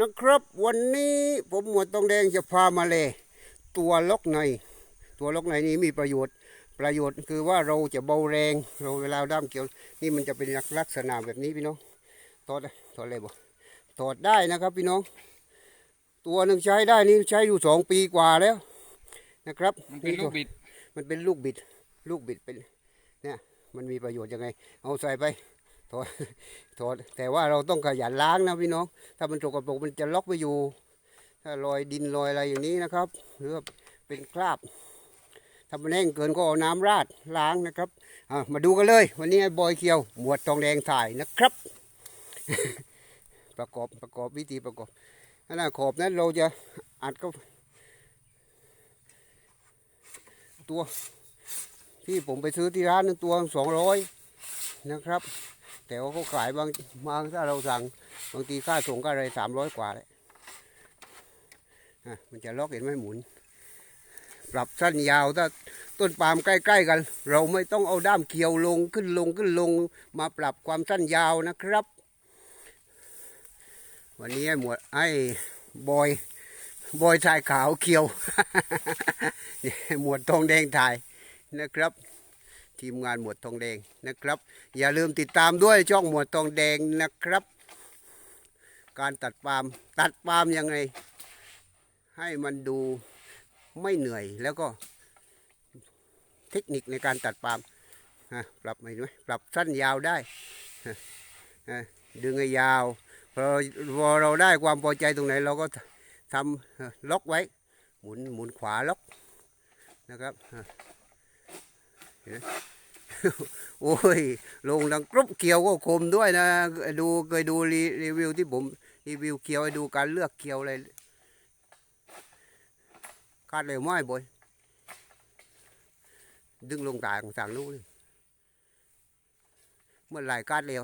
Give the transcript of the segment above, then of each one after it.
นะครับ วันนี้ผมหมวดตองแดงจะพามาเลยตัวล็อกใน ตัวล็อกในนี้มีประโยชน์ ประโยชน์คือว่าเราจะเบาแรงเราเวลาด้ามเกี่ยวนี่มันจะเป็นลักษณะแบบนี้พี่น้องถอดได้ถอดเลยบ่ถอดได้นะครับพี่น้อง ตัวหนึ่งใช้ได้นี่ใช้อยู่สองปีกว่าแล้วนะครับมันเป็นลูกบิด มันเป็นลูกบิด ลูกบิดเป็นเนี่ยมันมีประโยชน์ยังไง เอาใส่ไป ถอดถอดแต่ว่าเราต้องขยันล้างนะพี่น้อง ถ้ามันสกปรกมันจะล็อกไปอยู่ ถ้ารอยดินรอยอะไรอย่างนี้นะครับ หรือว่าเป็นคราบถ้ามันแห้งเกินก็เอาน้ำราดล้างนะครับมาดูกันเลย วันนี้ไอ้บอยเคียว หมวดทองแดงถ่ายนะครับ ประกอบประกอบวิธีประกอบนั่นนะขอบนั้นเราจะอัดก็ตัวที่ผมไปซื้อที่ร้านนั้นตัวสองร้อยนะครับ แต่ว่าเขาขายบางบางถ้าเราสั่งบางทีค่าส่งก็อะไรสามร้อยกว่าเลยอะมันจะล็อกเห็นไหมหมุน ปรับสั้นยาวถ้าต้นปาล์มใกล้ ๆ กัน เราไม่ต้องเอาด้ามเกี่ยวลงขึ้นลงขึ้นลง มาปรับความสั้นยาวนะครับ วันนี้หมวดไอ้บอยบอยชายขาวเขียว หมวดทองแดงถ่ายนะครับ ทีมงานหมวดทองแดงนะครับ อย่าลืมติดตามด้วยช่องหมวดทองแดงนะครับ การตัดปาล์มตัดปาล์มยังไง ให้มันดูไม่เหนื่อยแล้วก็เทคนิคในการตัดปาล์มฮะปรับไหมไหมปรับสั้นยาวได้ดึงให้ยาวพอเราได้ความพอใจตรงไหนเราก็ทำล็อกไว้ หมุนหมุนขวาล็อกนะครับ โอ้ย ลงดังกรุบเกียวก็คมด้วยนะ ดูเคยดูรีรีวิวที่ผมรีวิวเกียวให้ดูการเลือกเกียวอะไรคาดเร็วไหมบอยดึงลงต่างต่างนู้เมื่อไหร่คาดเร็ว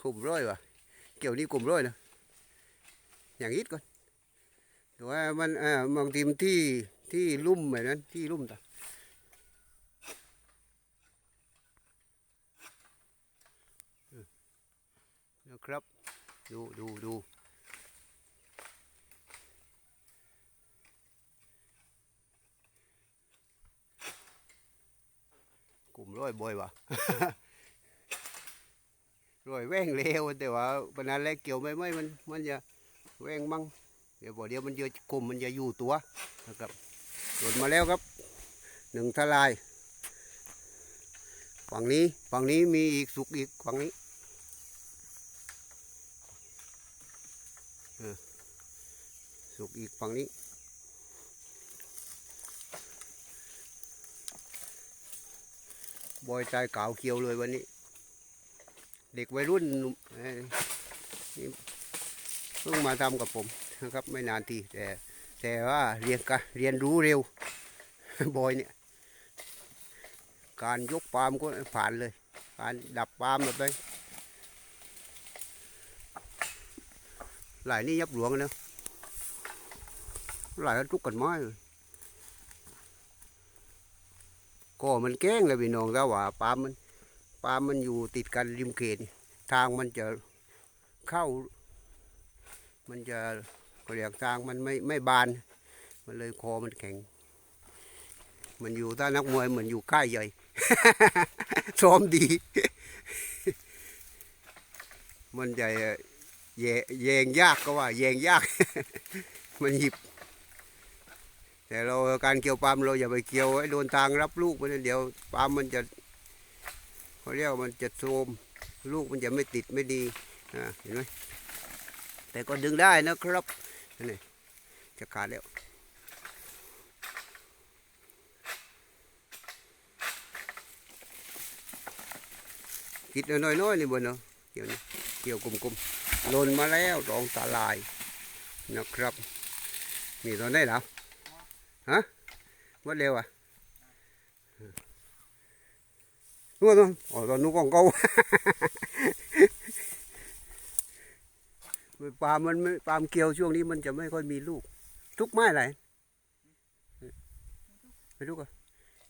คุมร้อยวะเกี่ยวนี่คุมร้อยนะอย่าง ít ก่อน แต่ว่ามันเอ่อบางทีมที่ที่ลุ่มแบบนั้นที่ลุ่มต่ะนะครับ ดูดูดูกลุ่มร้อยบ่อยวะร้อยแว่งเร็วแต่ว่าปัญหาแรกเกี่ยวไม่ไม่มันมันจะแว่งมั่ง เดี๋ยวพอเดี๋ยวมันจะกลมมันจะอยู่ตัวนะครับหล่นมาแล้วครับหนึ่งทลาย ฝั่งนี้ฝั่งนี้มีอีกสุกอีกฝั่งนี้สุกอีกฝั่งนี้บอยใจเก่าเขียวเลยวันนี้ เด็กวัยรุ่นนุ่มเอ้ยนี่เพิ่งมาทำกับผม นะครับ ไม่นานทีแต่แต่ว่าเรียนกันเรียนรู้เร็วบอยเนี่ย การยกปามก็ผ่านเลย การดับปามแบบนี้หลายนี่ยับหลวงนะหลายก็ทุกกันไม้เลยก็มันแก้งเลยพี่น้องแต่ว่าปามมันปามมันอยู่ติดกันริมเขตนี่ทางมันจะเข้า มันจะ เขาเรียกทางมันไม่ไม่บาน มันเลยคอมันแข็ง มันอยู่ถ้านักมวยเหมือนอยู่ค่ายใหญ่ซ้อมดี มันจะแยแยงยากก็ว่าแยงยาก มันหยิบ แต่เราการเกี่ยวปาล์มเราอย่าไปเกี่ยวให้โดนทางรับลูกมันเดี๋ยวปาล์มมันจะเขาเรียกว่ามันจะโทมลูกมันจะไม่ติดไม่ดีอ่าเห็นไหมแต่ก็ดึงได้นะครับ นี่จะขาดแล้วคิดน้อยๆนี่บนเนาะเกี่ยวนี่เกี่ยวกลมๆหล่นมาแล้วรองตาลายนะครับมีตอนไหนแล้วฮะวัดเร็วอะนู่นนู่นอ๋อตอนนู้นของเขา ปาล์มมันไม่ปาล์มเกลียวช่วงนี้มันจะไม่ค่อยมีลูก ทุกไม้อะไรไปดูกัน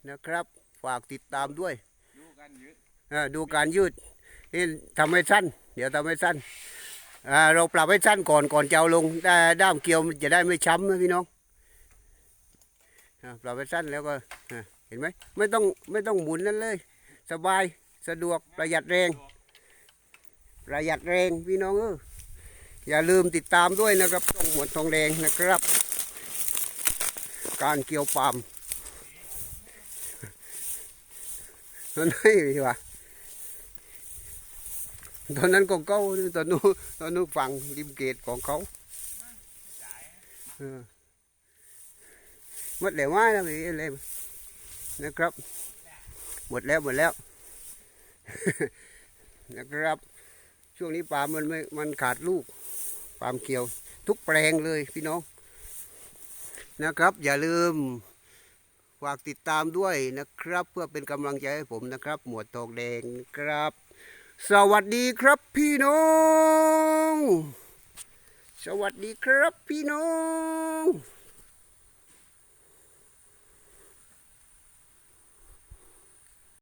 นะครับ ฝากติดตามด้วยดูกันยืดอ่าดูการยืดนี่ทำให้สั้น เดี๋ยวทำให้สั้นอ่าเราปรับให้สั้นก่อนก่อนจะเอาลงได้ด้ามเกลียวมันจะได้ไม่ช้ำนะพี่น้องอ่าปรับให้สั้นแล้วก็อ่าเห็นไหมไม่ต้องไม่ต้องหมุนนั่นเลย สบายสะดวกประหยัดแรง ประหยัดแรงพี่น้องเออ อย่าลืมติดตามด้วยนะครับต้องหมวดทองแดงนะครับ การเกี่ยวปาล์มนั่นไม่ดีวะตอนนั้นของเขาตอนนู้นตอนนู้นฝั่งริมเกตของเขาเออหมดแล้วว่านะพี่เลยนะครับ หมดแล้วหมดแล้ว นะครับ ช่วงนี้ปาล์มมันไม่มันขาดลูก ปาล์มเกี่ยว ทุกแปลงเลยพี่น้องนะครับ อย่าลืมฝากติดตามด้วยนะครับ เพื่อเป็นกำลังใจให้ผมนะครับ หมวดทองแดงครับ สวัสดีครับพี่น้อง สวัสดีครับพี่น้อง